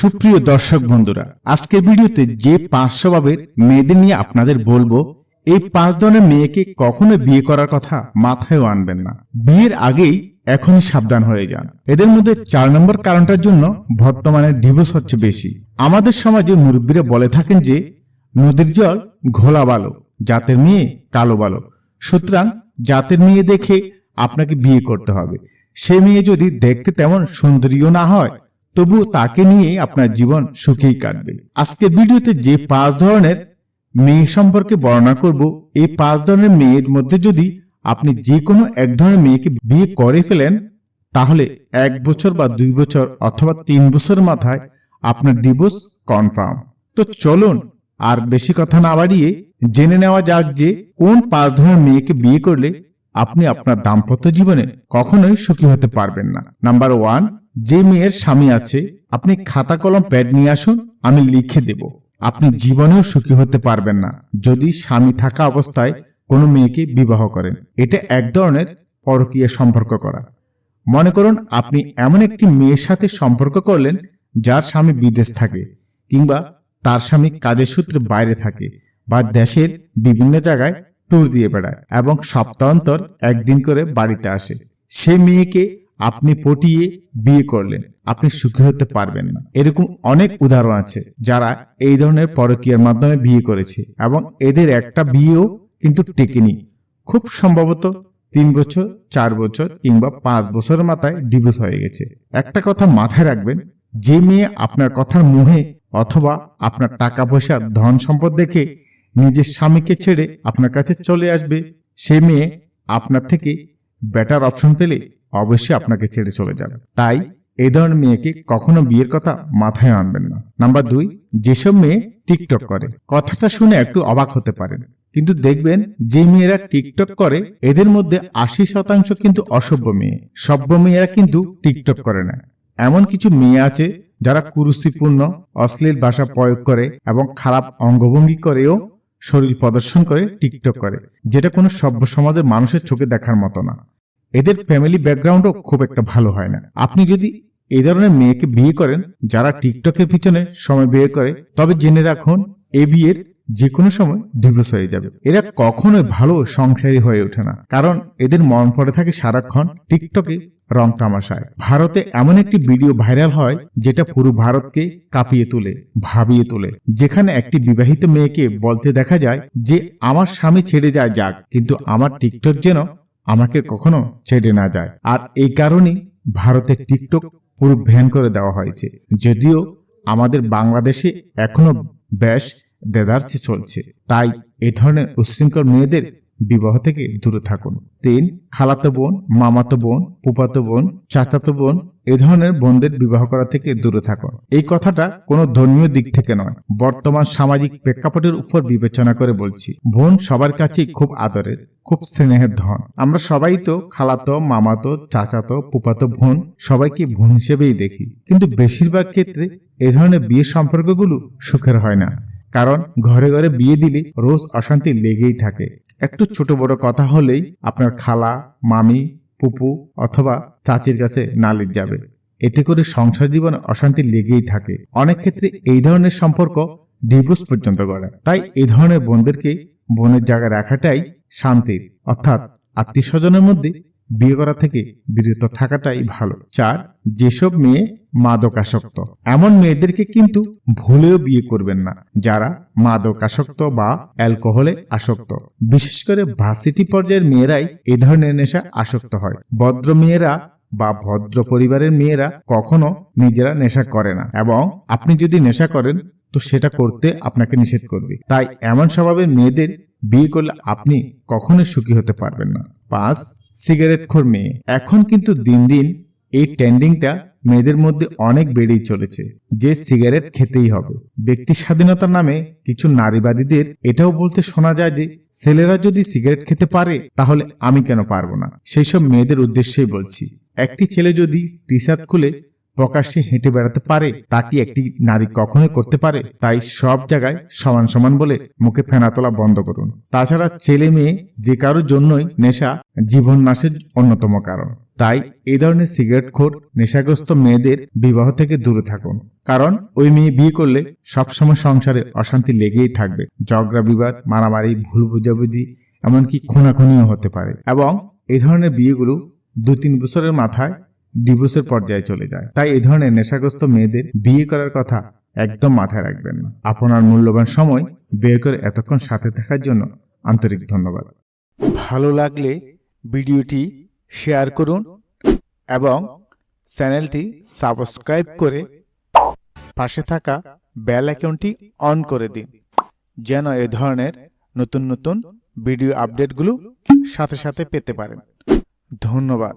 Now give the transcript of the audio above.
সুপ্রিয় দর্শক বন্ধুরা, আজকের ভিডিওতে যে পাঁচ স্বভাবের মেয়েদের নিয়ে আপনাদের বলব, এই পাঁচ ধরনের মেয়েকে কখনো বিয়ে করার কথা মাথায়ও আনবেন না। বিয়ের আগেই এখনই সাবধান হয়ে যান। এদের মধ্যে চার নম্বর কারণটার জন্য বর্তমানে ডিভোর্স হচ্ছে বেশি। আমাদের সমাজে মুরব্বীরা বলে থাকেন যে, নদীর জল ঘোলা বালো জাতের মেয়ে কালো বালো সুতরাং জাতের মেয়ে দেখে আপনাকে বিয়ে করতে হবে। সে মেয়ে যদি দেখতে তেমন সুন্দরীও না হয় তবু তাকে নিয়ে আপনার জীবন সুখেই কাটবে। আজকের ভিডিওতে যে পাঁচ ধরনের মেয়ে সম্পর্কে বর্ণনা করব, এই পাঁচ ধরনের মেয়ের মধ্যে যদি আপনি যে কোনো এক ধরনের মেয়েকে বিয়ে করে ফেলেন, তাহলে এক বছর বা দুই বছর অথবা তিন বছর মাথায় আপনার ডিভোর্স কনফার্ম। তো চলুন আর বেশি কথা না বাড়িয়ে জেনে নেওয়া যাক যে কোন পাঁচ ধরনের মেয়েকে বিয়ে করলে আপনি আপনার দাম্পত্য জীবনে কখনোই সুখী হতে পারবেন না। নাম্বার ওয়ান যে মেয়ের স্বামী আছে, আপনি খাতা কলম, প্যাড নিয়ে আসুন, আমি লিখে দেব। আপনি জীবনেও সুখী হতে পারবেন না যদি স্বামী থাকা অবস্থায় কোনো মেয়েকে বিবাহ করেন। এটা এক ধরনের পরকীয় সম্পর্ক করা। মনে করুন, আপনি এমন একটি মেয়ের সাথে সম্পর্ক করলেন, যার স্বামী বিদেশ থাকে, কিংবা তার স্বামী কাজের সূত্রে বাইরে থাকে, বা দেশের বিভিন্ন জায়গায় ট্যুর দিয়ে বেড়ায়, এবং সপ্তাহান্তর একদিন করে বাড়িতে আসে। সে মেয়েকে আপনি পটিয়ে বিয়ে করলেন। আপনি সুখী হতে পারবেন না। এরকম অনেক উদাহরণ আছে যারা এই ধরনের পরকীয়ার মাধ্যমে বিয়ে করেছে এবং এদের একটা বিয়েও কিন্তু টেকেনি। খুব সম্ভবত তিন বছর, চার বছর কিংবা পাঁচ বছরের মাথায় ডিভোর্স হয়ে গেছে। একটা কথা মাথায় রাখবেন, যে মেয়ে আপনার কথার মুহে অথবা আপনার টাকা পয়সা ধন সম্পদ দেখে নিজের স্বামীকে ছেড়ে আপনার কাছে চলে আসবে, সে মেয়ে আপনার থেকে বেটার অপশন পেলে অবশ্যই আপনাকে ছেড়ে চলে যাবে। তাই এই ধরনের মেয়েকে কখনো বিয়ের কথা মাথায় আনবেন না। নাম্বার দুই যেসব মেয়ে টিকটক করে। কথাটা শুনে একটু অবাক হতে পারেন। কিন্তু দেখবেন যে মেয়েরা টিকটক করে এদের মধ্যে আশি শতাংশ কিন্তু অসভ্য মেয়ে। সভ্য মেয়েরা কিন্তু টিকটক করে না। এমন কিছু মেয়ে আছে যারা কুরুচিপূর্ণ অশ্লীল ভাষা প্রয়োগ করে এবং খারাপ অঙ্গভঙ্গি করেও শরীর প্রদর্শন করে টিকটক করে যেটা কোনো সভ্য সমাজের মানুষের চোখে দেখার মতো না। এদের ফ্যামিলি ব্যাকগ্রাউন্ডও খুব একটা ভালো হয় না। আপনি যদি এই ধরনের মেয়েকে বিয়ে করেন, যারা টিকটকের পিছনে সময় বিয়ে করে, তবে জেনে রাখুন, এ বিয়ের যে কোনো সময় ডিভোর্স হয়ে যাবে। এরা কখনোই ভালো সংসারী হয়ে ওঠে না। কারণ এদের মন পড়ে থাকে সারাক্ষণ টিকটকে রং তামাশায়। ভারতে এমন একটি ভিডিও ভাইরাল হয়, যেটা পুরো ভারতকে কাঁপিয়ে তোলে, ভাবিয়ে তোলে। যেখানে একটি বিবাহিত মেয়েকে বলতে দেখা যায় যে, আমার স্বামী ছেড়ে যায় যাক, কিন্তু আমার টিকটক যেন আমাকে কখনো ছেড়ে না যায়। আর এই কারণেই ভারতে টিকটক পুরো ভ্যান করে দেওয়া হয়েছে। যদিও আমাদের বাংলাদেশে এখনও বেশ দেদার্সে চলছে। তাই এ ধরনের উশৃঙ্খল মেয়েদের বিবাহ থেকে দূরে থাকুন। তিন, খালাতো বোন, মামাতো বোন পুপাতো বোন, চাচাতো বোন, এ ধরনের বোনদের বিবাহ করা থেকে দূরে থাকুন। এই কথাটা কোনো ধর্মীয় দিক থেকে নয়, বর্তমান সামাজিক প্রেক্ষাপটের উপর বিবেচনা করে বলছি। বোন সবার কাছেই খুব আদরের, খুব স্নেহের ধন। আমরা সবাই তো খালাতো, মামাতো, চাচাতো পুপাতো বোন সবাইকে বোন হিসেবেই দেখি। কিন্তু বেশিরভাগ ক্ষেত্রে এ ধরনের বিয়ের সম্পর্কগুলো সুখের হয় না। কারণ ঘরে ঘরে বিয়ে দিলে রোজ অশান্তি লেগেই থাকে। একটু ছোট বড় কথা হলেই আপনার খালা, মামি পুপু অথবা চাচির কাছে নালিশ যাবে। এতে করে সংসার জীবনে অশান্তি লেগেই থাকে। অনেক ক্ষেত্রে এই ধরনের সম্পর্ক ডিভোর্স পর্যন্ত করে তাই এই ধরনের বোনদেরকে বোনের জায়গায় রাখাটাই শান্তির। অর্থাৎ আত্মীয় স্বজনের মধ্যে বিয়ে করা থেকে বিরত থাকাটাই ভালো। চার, যেসব মেয়ে মাদকাসক্ত, এমন মেয়েদেরকে কিন্তু ভুলেও বিয়ে করবেন না, যারা মাদকাসক্ত বা অ্যালকোহলে আসক্ত। বিশেষ করে ভার্সিটি পর্যায়ের মেয়েরাই এ ধরনের নেশা আসক্ত হয়। ভদ্র মেয়েরা বা ভদ্র পরিবারের মেয়েরা কখনো নিজেরা নেশা করে না এবং আপনি যদি নেশা করেন, তো সেটা করতে আপনাকে নিষেধ করবে। তাই এমন স্বভাবের মেয়েদের বিয়ে করলে আপনি কখনোই সুখী হতে পারবেন না। পাঁচ সিগারেট খোর মেয়ে। এখন কিন্তু দিন দিন এই ট্রেন্ডিংটা মেয়েদের মধ্যে অনেক বেড়েই চলেছে, যে সিগারেট খেতেই হবে। ব্যক্তি স্বাধীনতার নামে কিছু নারীবাদীদের এটাও বলতে শোনা যায় যে, ছেলেরা যদি সিগারেট খেতে পারে, তাহলে আমি কেন পারব না? সেই সব মেয়েদের উদ্দেশ্যেই বলছি। একটি ছেলে যদি টি শার্ট খুলে প্রকাশ্যে হেঁটে বেড়াতে পারে, তা কি একটি নারী কখনোই করতে পারে? তাই সব জায়গায় সমান সমান বলে মুখে ফেনা তোলা বন্ধ করুন। তাছাড়া ছেলে মেয়ে যে কারোর জন্যই নেশা জীবন নাশের অন্যতম কারণ। তাই এই ধরনের সিগারেট খোর, নেশাগ্রস্ত মেয়েদের বিবাহ থেকে দূরে থাকুন। কারণ ওই মেয়ে বিয়ে করলে সবসময় সংসারে অশান্তি লেগেই থাকবে। ঝগড়া, বিবাদ, মারামারি, ভুল বুঝাবুঝি, এমনকি খুনাখুনিও হতে পারে। এবং এই ধরনের বিয়েগুলো দু তিন বছরের মাথায় ডিভোর্সের পর্যায়ে চলে যায়। তাই এই ধরনের নেশাগ্রস্ত মেয়েদের বিয়ে করার কথা একদম মাথায় রাখবেন না। আপনার মূল্যবান সময় বের করে এতক্ষণ সাথে থাকার জন্য আন্তরিক ধন্যবাদ। ভালো লাগলে ভিডিওটি শেয়ার করুন এবং চ্যানেলটি সাবস্ক্রাইব করে পাশে থাকা বেল অ্যাকাউন্টটি অন করে দিন যেন এ ধরনের নতুন নতুন ভিডিও আপডেটগুলো সাথে সাথে পেতে পারেন। ধন্যবাদ।